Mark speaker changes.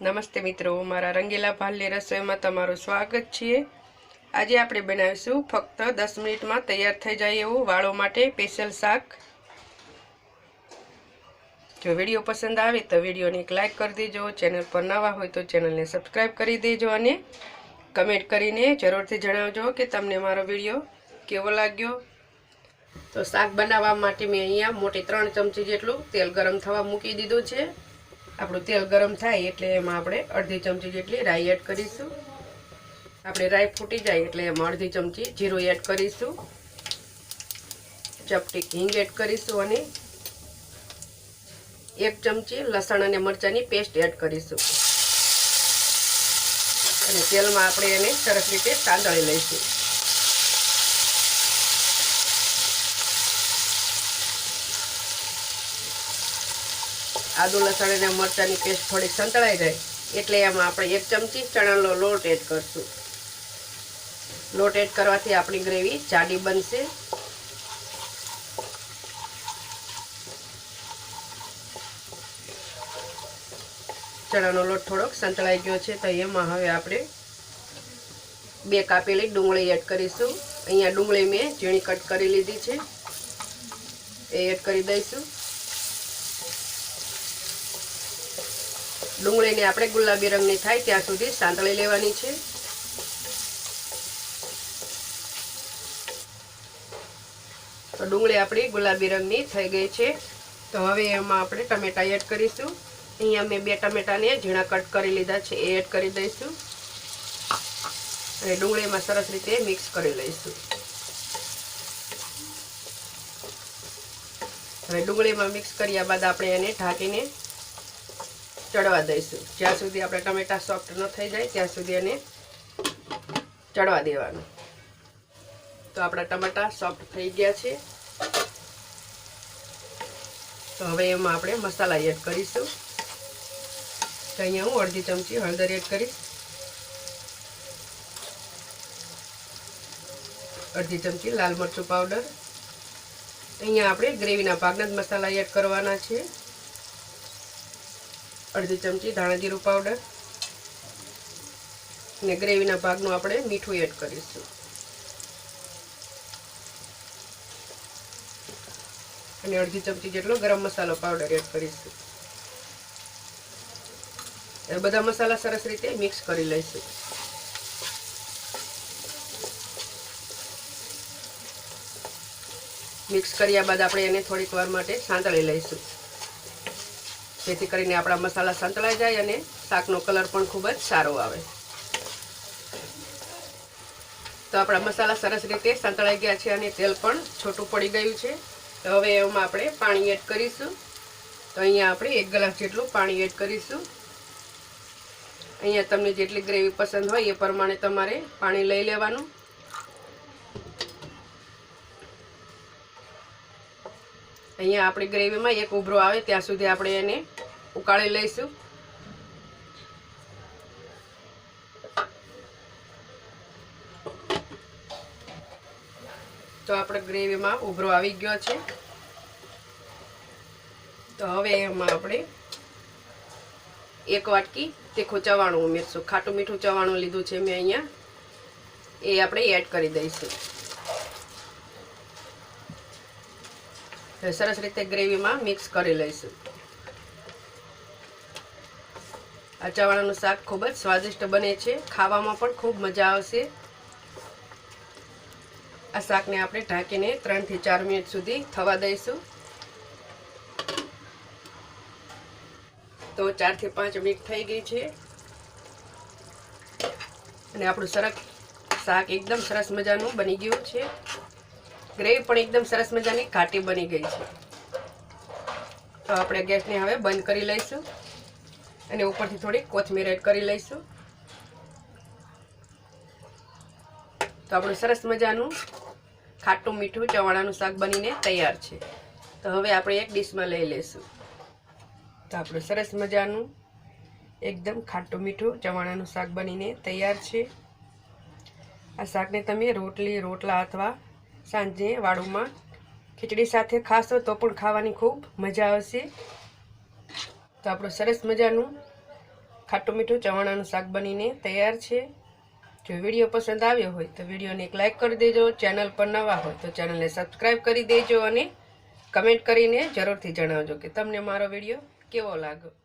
Speaker 1: નમસ્તે મિત્રો, મારા રંગીલા ભાલની રસોઈમાં તમારું સ્વાગત છે આજે આપણે બનાવીશું ફક્ત દસ મિનિટમાં તૈયાર થઈ જાય એવું વાળો માટે સ્પેશિયલ શાક. જો વીડિયો પસંદ આવે તો વિડીયોને એક લાઇક કરી દેજો, ચેનલ પર નવા હોય તો ચેનલને સબસ્ક્રાઈબ કરી દેજો અને કમેન્ટ કરીને જરૂરથી જણાવજો કે તમને મારો વીડિયો કેવો લાગ્યો. તો શાક બનાવવા માટે મેં અહીંયા મોટી ત્રણ ચમચી જેટલું તેલ ગરમ થવા મૂકી દીધું છે. આપણું તેલ ગરમ થાય એટલે એમાં આપણે અડધી ચમચી જેટલી રાઈ એડ કરીશું. આપણે રાઈ ફૂટી જાય એટલે એમાં અડધી ચમચી જીરું એડ કરીશું. ચપટી હિંગ એડ કરીશું અને એક ચમચી લસણ અને મરચાંની પેસ્ટ એડ કરીશું. અને તેલમાં આપણે એને સરસ રીતે સાંદળી લઈશું. આદુ, લસણ અને મરચાંની પેસ્ટ થોડીક સંતળાઈ જાય. એટલે એમાં આપણે એક ચમચી ચણાનો લોટ એડ કરશું. લોટ એડ કરવાથી આપણી ગ્રેવી જાડી બનશે. ચણાનો લોટ થોડોક સંતળાઈ ગયો છે, તો એમાં હવે આપણે બે કાપેલી ડુંગળી એડ કરીશું. અહીંયા ડુંગળી મેં ઝીણી કટ કરી લીધી છે. એ એડ કરી દઈશું. ડુંગળીને આપણે ગુલાબી રંગની થાય ત્યાં સુધી સાંતળી લેવાની છે. તો ડુંગળી આપણી ગુલાબી રંગની થઈ ગઈ છે. તો હવે એમાં આપણે ટમેટા એડ કરીશું. અહીંયા મેં બે ટમેટાને ઝીણા કટ કરી લીધા છે, એ એડ કરી દઈશું. અને ડુંગળીમાં સરસ રીતે મિક્સ કરી લઈશું. હવે ડુંગળીમાં મિક્સ કર્યા બાદ આપણે એને ઢાંકીને ચડવા દઈશું. જ્યાં સુધી આપણે ટમેટા સોફ્ટ ન થઈ જાય, ત્યાં સુધી એને ચડવા દેવાનું. તો આપણા ટમેટા સોફ્ટ થઈ ગયા છે. તો હવે એમાં આપણે મસાલા એડ કરીશું. તો અહીંયા હું અડધી ચમચી હળદર એડ કરીશ. અડધી ચમચી લાલ મરચું પાવડર અહીંયા આપણે ગ્રેવીના ભાગના જ મસાલા એડ કરવાના છે. અડધી ચમચી ધાણા જીરું પાવડર અને ગ્રેવીના ભાગનું આપણે મીઠું એડ કરીશું. અને અડધી ચમચી જેટલો ગરમ મસાલો પાવડર એડ કરીશું. એ બધા મસાલા સરસ રીતે મિક્સ કરી લઈશું. મિક્સ કર્યા બાદ આપણે એને થોડીક વાર માટે સાંતળી લઈશું. જેથી કરીને આપણા મસાલા સંતળાઈ જાય અને શાકનો કલર પણ ખૂબ જ સારો આવે. તો આપણા મસાલા સરસ રીતે સંતળાઈ ગયા છે અને તેલ પણ છોટું પડી ગયું છે. તો હવે એમાં આપણે પાણી એડ કરીશું. તો અહીંયા આપણે એક ગ્લાસ જેટલું પાણી એડ કરીશું. અહીંયા તમને જેટલી ગ્રેવી પસંદ હોય એ પ્રમાણે તમારે પાણી લઈ લેવાનું. અહીંયા આપણી ગ્રેવીમાં એક ઉભરો આવે, ત્યાં સુધી આપણે એને ઉકાળી લઈશું. તો આપણે ગ્રેવીમાં ઉભરો આવી ગયો છે. તો હવે એમાં આપણે એક વાટકી તીખું ચવાણું ઉમેરશું. ખાટું મીઠું ચવાણું લીધું છે મેં અહીંયા. એ આપણે એડ કરી દઈશું. સરસ રીતે ગ્રેવીમાં મિક્સ કરી લઈશું. આ ચવાણાનું શાક ખૂબ જ સ્વાદિષ્ટ બને છે. ખાવામાં પણ ખૂબ મજા આવશે. આ શાકને આપણે ઢાંકીને ત્રણથી ચાર મિનિટ સુધી થવા દઈશું. તો ચારથી પાંચ મિનિટ થઈ ગઈ છે. અને આપણું સરસ શાક એકદમ સરસ મજાનું બની ગયું છે. ગ્રેવી પણ એકદમ સરસ મજાની ઘાટી બની ગઈ છે. તો આપણે ગેસને હવે બંધ કરી લઈશું અને ઉપરથી થોડી કોથમીર એડ કરી લઈશું. તો આપણું સરસ મજાનું ખાટું મીઠું ચવાણાનું શાક બનીને તૈયાર છે. તો હવે આપણે એક ડીશમાં લઈ લઈશું. તો આપણું સરસ મજાનું એકદમ ખાટું મીઠું ચવાણાનું શાક બનીને તૈયાર છે. આ શાકને તમે રોટલી, રોટલા અથવા સાંજે વાળુમાં ખીચડી સાથે ખાશો તો પણ ખાવાની ખૂબ મજા આવશે. તો આપણું સરસ મજાનું ખાટું મીઠું ચવાણાનું શાક બનીને તૈયાર છે. જો વીડિયો પસંદ આવ્યો હોય તો વિડીયોને એક લાઇક કરી દેજો, ચેનલ પર નવા હોય તો ચેનલને સબસ્ક્રાઈબ કરી દેજો અને કમેન્ટ કરીને જરૂરથી જણાવજો કે તમને મારો વીડિયો કેવો લાગ્યો.